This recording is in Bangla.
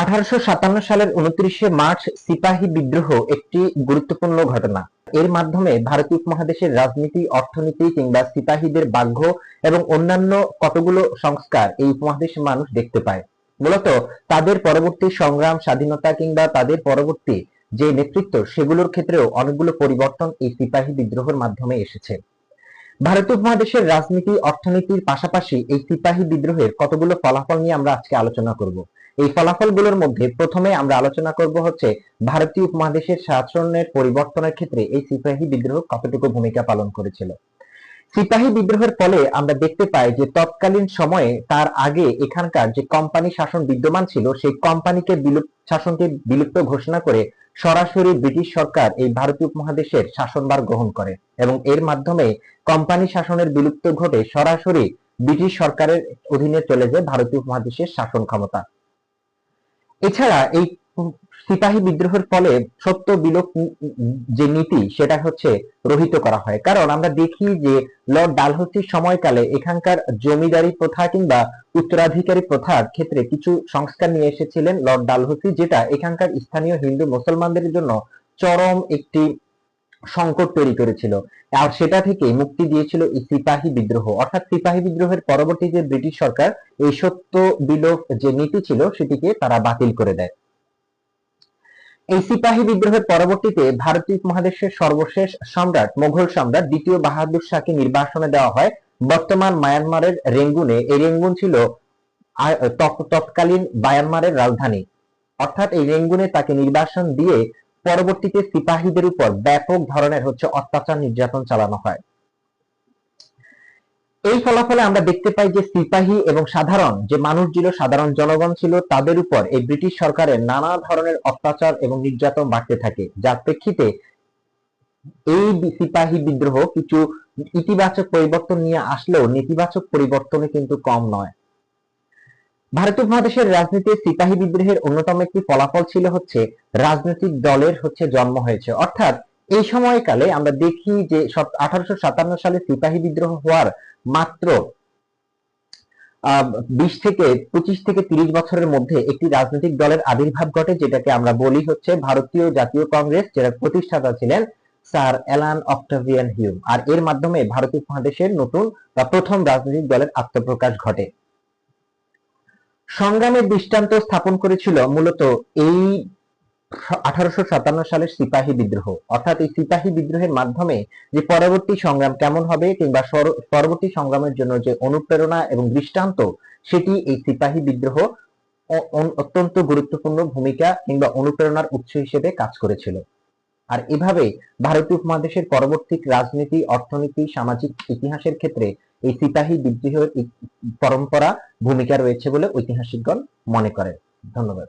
আঠারোশো সাতান্ন সালের উনত্রিশে মার্চ সিপাহী বিদ্রোহ একটি গুরুত্বপূর্ণ ঘটনা। এর মাধ্যমে ভারতীয় উপমহাদেশের রাজনীতি, অর্থনীতি কিংবা সিপাহীদের বাঘ্য এবং অন্যান্য কতগুলো সংস্কার এই উপমহাদেশের মানুষ দেখতে পায়। মূলত তাদের পরবর্তী সংগ্রাম, স্বাধীনতা কিংবা তাদের পরবর্তী যে নেতৃত্ব, সেগুলোর ক্ষেত্রেও অনেকগুলো পরিবর্তন এই সিপাহী বিদ্রোহের মাধ্যমে এসেছে। ভারতীয় উপমহাদেশের রাজনীতি, অর্থনীতির পাশাপাশি এই সিপাহী বিদ্রোহের কতগুলো ফলাফল নিয়ে আমরা আজকে আলোচনা করব এই ফলাফলগুলোর মধ্যে প্রথমে আমরা আলোচনা করব হচ্ছে ভারতীয় উপমহাদেশের শাসনের পরিবর্তনের ক্ষেত্রে এই সিপাহী বিদ্রোহ কতটুকু ভূমিকা পালন করেছিল। সিপাহী বিদ্রোহের ফলে আমরা দেখতে পাই যে তৎকালীন সময়ে তার আগে এখানকার যে কোম্পানি শাসন বিদ্যমান ছিল, সেই কোম্পানিকে বিলুপ্ত শাসনকে বিলুপ্ত ঘোষণা করে সরাসরি ব্রিটিশ সরকার এই ভারতীয় উপমহাদেশের শাসনভার গ্রহণ করে এবং এর মাধ্যমে কোম্পানি শাসনের বিলুপ্ত ঘটে সরাসরি ব্রিটিশ সরকারের অধীনে চলে যায় ভারতীয় উপমহাদেশের শাসন ক্ষমতা। এছাড়া এই সিপাহী বিদ্রোহের ফলে সত্য বিলোপ যে নীতি, সেটা হচ্ছে রহিত করা হয়। কারণ আমরা দেখি যে লর্ড ডালহৌসির সময়কালে এখানকার জমিদারি প্রথা কিংবা উত্তরাধিকারী প্রথার ক্ষেত্রে কিছু সংস্কার নিয়ে এসেছিলেন লর্ড ডালহৌসি, যেটা এখানকার স্থানীয় হিন্দু মুসলমানদের জন্য চরম একটি সংকট তৈরি করেছিল। আর সেটা থেকে মুক্তি দিয়েছিল এই সিপাহী বিদ্রোহ। অর্থাৎ সিপাহী বিদ্রোহের পরবর্তী যে ব্রিটিশ সরকার, এই সত্য বিলোপ যে নীতি ছিল, সেটিকে তারা বাতিল করে দেয়। এই সিপাহী বিদ্রোহের পরবর্তীতে ভারতীয় উপমহাদেশের সর্বশেষ সম্রাট, মোঘল সম্রাট দ্বিতীয় বাহাদুর শাহকে নির্বাসনে দেওয়া হয়। বর্তমান মায়ানমারের রেঙ্গুনে এই রেঙ্গুন ছিল তৎকালীন মায়ানমারের রাজধানী। অর্থাৎ এই রেঙ্গুনে তাকে নির্বাসন দিয়ে পরবর্তীতে সিপাহীদের উপর ব্যাপক ধরনের হচ্ছে অত্যাচার নির্যাতন চালানো হয়। এই ফলাফলে আমরা দেখতে পাই যে সিপাহী এবং সাধারণ, যে মানুষ ছিল, সাধারণ জনগণ ছিল, তাদের উপর এই ব্রিটিশ সরকারের নানা ধরনের অত্যাচার এবং নির্যাতন বাড়তে থাকে। যার প্রেক্ষিতে এই সিপাহী বিদ্রোহ কিছু ইতিবাচক পরিবর্তন নিয়ে আসলেও নেতিবাচক পরিবর্তনে কিন্তু কম নয়। ভারতীয় উপমহাদেশের রাজনীতির সিপাহী বিদ্রোহের অন্যতম একটি ফলাফল ছিল হচ্ছে রাজনৈতিক দলের হচ্ছে জন্ম হয়েছে। অর্থাৎ এই সময়কালে আমরা দেখি যে আঠারোশো সাতান্ন সালে সিপাহী বিদ্রোহ হওয়ার মাত্র বিশ থেকে পঁচিশ থেকে তিরিশ বছরের মধ্যে একটি রাজনৈতিক দলের আবির্ভাব ঘটে, যেটাকে আমরা বলি হচ্ছে ভারতীয় জাতীয় কংগ্রেস, যেটা প্রতিষ্ঠাতা ছিলেন স্যার অ্যালান অক্টাভিয়ান হিউম। আর এর মাধ্যমে ভারতীয় উপমহাদেশের নতুন বা প্রথম রাজনৈতিক দলের আত্মপ্রকাশ ঘটে। সংগ্রামের দৃষ্টান্ত স্থাপন করেছিল মূলত এই আঠারোশো সাতান্ন সালের সিপাহী বিদ্রোহ। অর্থাৎ এই সিপাহী বিদ্রোহের মাধ্যমে যে পরবর্তী সংগ্রাম কেমন হবে কিংবা পরবর্তী সংগ্রামের জন্য যে অনুপ্রেরণা এবং দৃষ্টান্ত, সেটি এই সিপাহী বিদ্রোহ অত্যন্ত গুরুত্বপূর্ণ ভূমিকা কিংবা অনুপ্রেরণার উৎস হিসেবে কাজ করেছিল। আর এভাবে ভারতীয় উপমহাদেশের পরবর্তী রাজনীতি, অর্থনীতি, সামাজিক ইতিহাসের ক্ষেত্রে এই সিপাহী বিদ্রোহের পরম্পরা ভূমিকা রয়েছে বলে ঐতিহাসিকগণ মনে করেন। ধন্যবাদ।